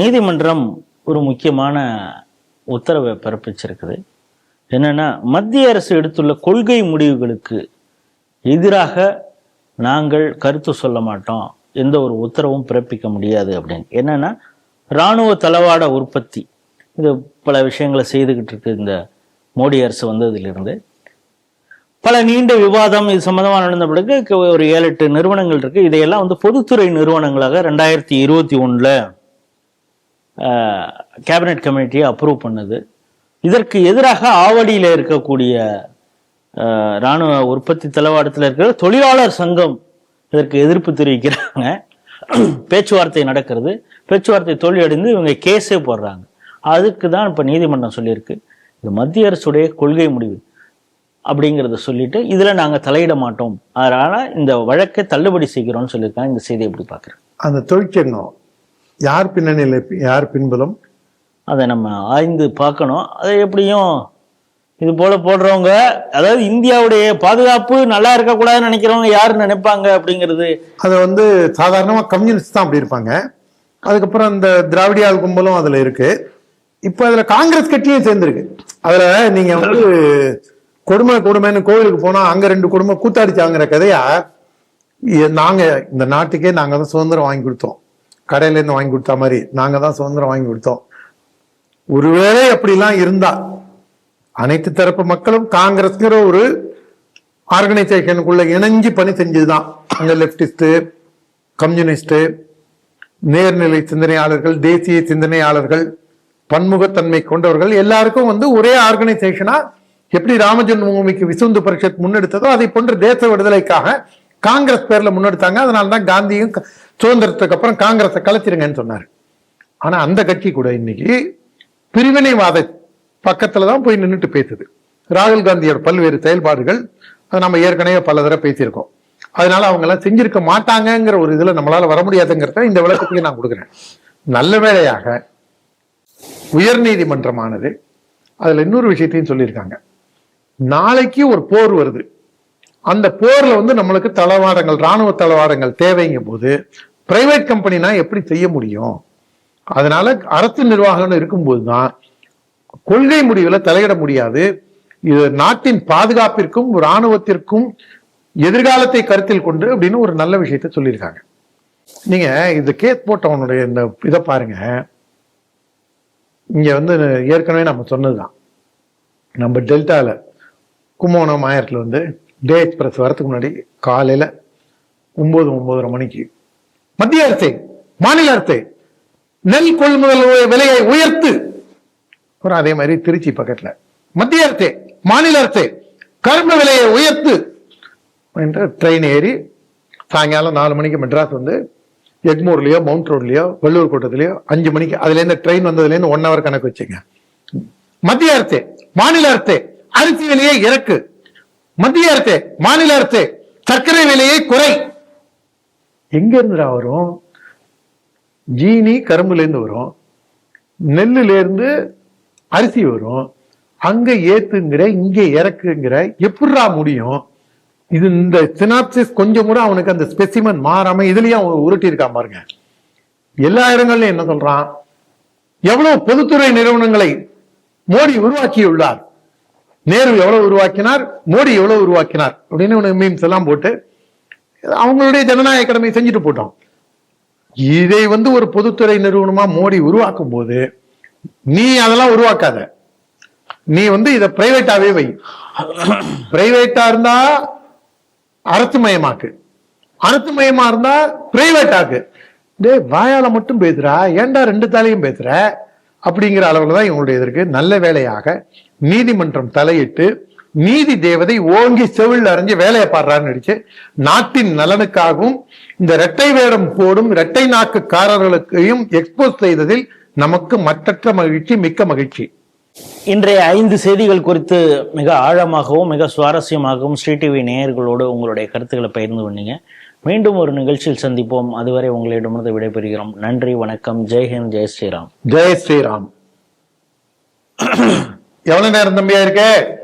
நீதிமன்றம் ஒரு முக்கியமான உத்தரவை பிறப்பிச்சிருக்குது. என்னென்னா மத்திய அரசு எடுத்துள்ள கொள்கை முடிவுகளுக்கு எதிராக நாங்கள் கருத்து சொல்ல மாட்டோம். எந்த ஒரு உத்தரவும் பிறப்பிக்க முடியாது அப்படின்னு. என்னென்னா இராணுவ தளவாட உற்பத்தி. இது பல விஷயங்களை செய்துக்கிட்டு இருக்கு இந்த மோடி அரசு வந்ததிலிருந்து. பல நீண்ட விவாதம் இது சம்மந்தமாக நடந்த பிறகு ஒரு ஏழு எட்டு நிறுவனங்கள் இருக்குது இதையெல்லாம் வந்து பொதுத்துறை நிறுவனங்களாக ரெண்டாயிரத்தி இருபத்தி ஒன்றில் கேபினெட் கமிட்டியை அப்ரூவ் பண்ணுது. இதற்கு எதிராக ஆவடியில் இருக்கக்கூடிய இராணுவ ராணுவ உற்பத்தி தளவாடத்தில் இருக்கிற தொழிலாளர் சங்கம் இதற்கு எதிர்ப்பு தெரிவிக்கிறாங்க. பேச்சுவார்த்தை நடக்கிறது. பேச்சுவார்த்தை தோல்வியடைந்து இவங்க கேஸே போடுறாங்க. அதுக்கு தான் இப்போ நீதிமன்றம் சொல்லியிருக்கு. இது மத்திய அரசுடைய கொள்கை முடிவு அப்படிங்கிறத சொல்லிட்டு இதில் நாங்கள் தலையிட மாட்டோம். அதனால் இந்த வழக்கை தள்ளுபடி செய்கிறோம்னு சொல்லியிருக்காங்க. இந்த செய்தியை எப்படி பார்க்குறேன் அந்த தொழிற்சங்கம் யார் பின்னணியில் யார் பின்புலம்? அதை நம்ம ஆய்ந்து பார்க்கணும். அதை எப்படியும் இது போல போடுறவங்க அதாவது இந்தியாவுடைய பாதுகாப்பு நல்லா இருக்கக்கூடாதுன்னு நினைக்கிறவங்க யாரு நினைப்பாங்க அப்படிங்கிறது? அதை வந்து சாதாரணமாக கம்யூனிஸ்ட் தான் அப்படி இருப்பாங்க. அதுக்கப்புறம் இந்த திராவிடியால் கும்பலும் அதுல இருக்கு. இப்போ அதுல காங்கிரஸ் கட்சியும் சேர்ந்துருக்கு. அதுல நீங்க வந்து கொடுமை கொடுமைன்னு கோவிலுக்கு போனா அங்க ரெண்டு குடும்பம் கூத்தாடிச்சாங்கிற கதையா இ- நாங்க இந்த நாட்டுக்கே நாங்க தான் சுதந்திரம் வாங்கி கொடுத்தோம். கடையிலேருந்து வாங்கி கொடுத்த மாதிரி நாங்கள் தான் சுதந்திரம் வாங்கி கொடுத்தோம். ஒருவேளை அப்படிலாம் இருந்தா அனைத்து தரப்பு மக்களும் காங்கிரஸ்ங்கிற ஒரு ஆர்கனைசேஷனுக்குள்ள இணைஞ்சு பணி செஞ்சதுதான். அங்க லெப்டிஸ்ட் கம்யூனிஸ்ட் நேர்நிலை சிந்தனையாளர்கள் தேசிய சிந்தனையாளர்கள் பன்முகத்தன்மை கொண்டவர்கள் எல்லாருக்கும் வந்து ஒரே ஆர்கனைசேஷனா எப்படி ராமஜன்மபூமிக்கு விசுந்து பரிஷத் முன்னெடுத்ததோ அதை போன்ற தேச விடுதலைக்காக காங்கிரஸ் பேர்ல முன்னெடுத்தாங்க. அதனால தான் காந்தியும் க- சுதந்திரத்துக்கு அப்புறம் காங்கிரஸை கலைச்சிருங்கன்னு சொன்னார். ஆனா அந்த கட்சி கூட இன்னைக்கு பிரிவினைவாத பக்கத்துல தான் போய் நின்றுட்டு பேசுது. ராகுல் காந்தியோட பல்வேறு செயல்பாடுகள் அதை நம்ம ஏற்கனவே பல தடவை பேசியிருக்கோம். அதனால அவங்க எல்லாம் செஞ்சிருக்க மாட்டாங்கங்கிற ஒரு இதுல நம்மளால வர முடியாதுங்கிறத இந்த விளக்கத்துக்கு நான் கொடுக்குறேன். நல்ல வேளையாக உயர்நீதிமன்றமானது அதுல இன்னொரு விஷயத்தையும் சொல்லியிருக்காங்க. நாளைக்கு ஒரு போர் வருது. அந்த போர்ல வந்து நம்மளுக்கு தளவாடங்கள் ராணுவ தளவாடங்கள் தேவைங்கும் போது பிரைவேட் கம்பெனினா எப்படி செய்ய முடியும்? அதனால அரசு நிர்வாகம்னு இருக்கும்போது தான் கொள்கை முடிவுல தலையிட முடியாது. இது நாட்டின் பாதுகாப்பிற்கும் ராணுவத்திற்கும் எதிர்காலத்தை கருத்தில் கொண்டு அப்படின்னு ஒரு நல்ல விஷயத்த சொல்லியிருக்காங்க. நீங்க இந்த கேஸ் போட்டவனுடைய இந்த இதை பாருங்க. இங்க வந்து ஏற்கனவே நம்ம சொன்னதுதான். நம்ம டெல்டால கும்போணம் ஆயிரத்துல வந்து டே எக்ஸ்பிரஸ் வரத்துக்கு முன்னாடி காலையில ஒன்பது ஒன்பதரை மணிக்கு மத்திய அரசே மாநில அரசே நெல் கொள்முதல் விலையை உயர்த்து. அப்புறம் அதே மாதிரி திருச்சி பக்கத்தில். மத்திய அரசே மாநில அரசே கரும்பு விலையை உயர்த்து என்ற ட்ரெயின் ஏறி சாயங்காலம் நாலு மணிக்கு மெட்ராஸ் வந்து எக்மூர்லயோ மவுண்ட் ரோட்லயோ வள்ளூர் கோட்டத்திலயோ அஞ்சு மணிக்கு அதுல இருந்து ட்ரெயின் வந்ததுலேருந்து ஒன் ஹவர் கணக்கு வச்சுங்க. மத்திய அரசே மாநில அரசே அரிசி விலையை இறக்கு. மத்திய அரசு மாநில அரசு சர்க்கரை விலையை குறை. எங்க இருந்துடா வரும்? ஜீனி கரும்புல இருந்து வரும். நெல்லுலேருந்து அரிசி வரும். அங்க ஏத்துங்கிற இங்க இறக்குங்கிற எப்படிடா முடியும்? இது இந்த சினாப்சிஸ் கொஞ்சம் கூட அவனுக்கு அந்த ஸ்பெசிமன் மாறாம இதுலயும் அவன் உருட்டி இருக்கான் பாருங்க. எல்லா இடங்கள்லயும் என்ன சொல்றான்? எவ்வளவு பொதுத்துறை நிறுவனங்களை மோடி உருவாக்கியுள்ளார்? நேரு எவ்வளவு உருவாக்கினார்? மோடி எவ்வளவு உருவாக்கினார்? அப்படின்னு உனக்கு மீம்ஸ் எல்லாம் போட்டு அவங்களுடைய ஜனநாயக கடமை செஞ்சுட்டு போட்டோம். இதை வந்து ஒரு பொதுத்துறை நிறுவனமா மோடி உருவாக்கும் போது நீ அதெல்லாம் உருவாக்காத. நீ வந்து இதை பிரைவேட்டாவே வை. பிரைவேட்டா இருந்தா அரசு மயமாக்கு. அரசு மயமா இருந்தா பிரைவேட் ஆக்கு. டேய் வாயால மட்டும் பேசுறா ஏன்டா ரெண்டு தாலையும் பேசுற? அப்படிங்கிற அளவில் தான் இவங்களுடைய இதற்கு நல்ல வேலையாக நீதிமன்றம் தலையிட்டு நீதி தேவதை ஓங்கி செவில் அறிஞ்சு வேலையை பாடுறான்னு நடிச்சு நாட்டின் நலனுக்காகவும் இந்த இரட்டை வேடம் போடும் இரட்டை நாக்குக்காரர்களுக்கையும் எக்ஸ்போஸ் செய்ததில் நமக்கு மற்றற்ற மகிழ்ச்சி மிக்க மகிழ்ச்சி. இன்றைய ஐந்து செய்திகள் குறித்து மிக ஆழமாகவும் மிக சுவாரஸ்யமாகவும் ஸ்ரீ டிவி நேயர்களோடு உங்களுடைய கருத்துக்களை பகிர்ந்து கொண்டீங்க. மீண்டும் ஒரு நிகழ்ச்சியில் சந்திப்போம். அதுவரை உங்களிடமிருந்து விடைபெறுகிறோம். நன்றி வணக்கம். ஜெய்ஹிந்த் ஜெய் ஸ்ரீராம். ஜெய ஸ்ரீராம். எவ்வளவு நேரம் தம்பியா இருக்கே?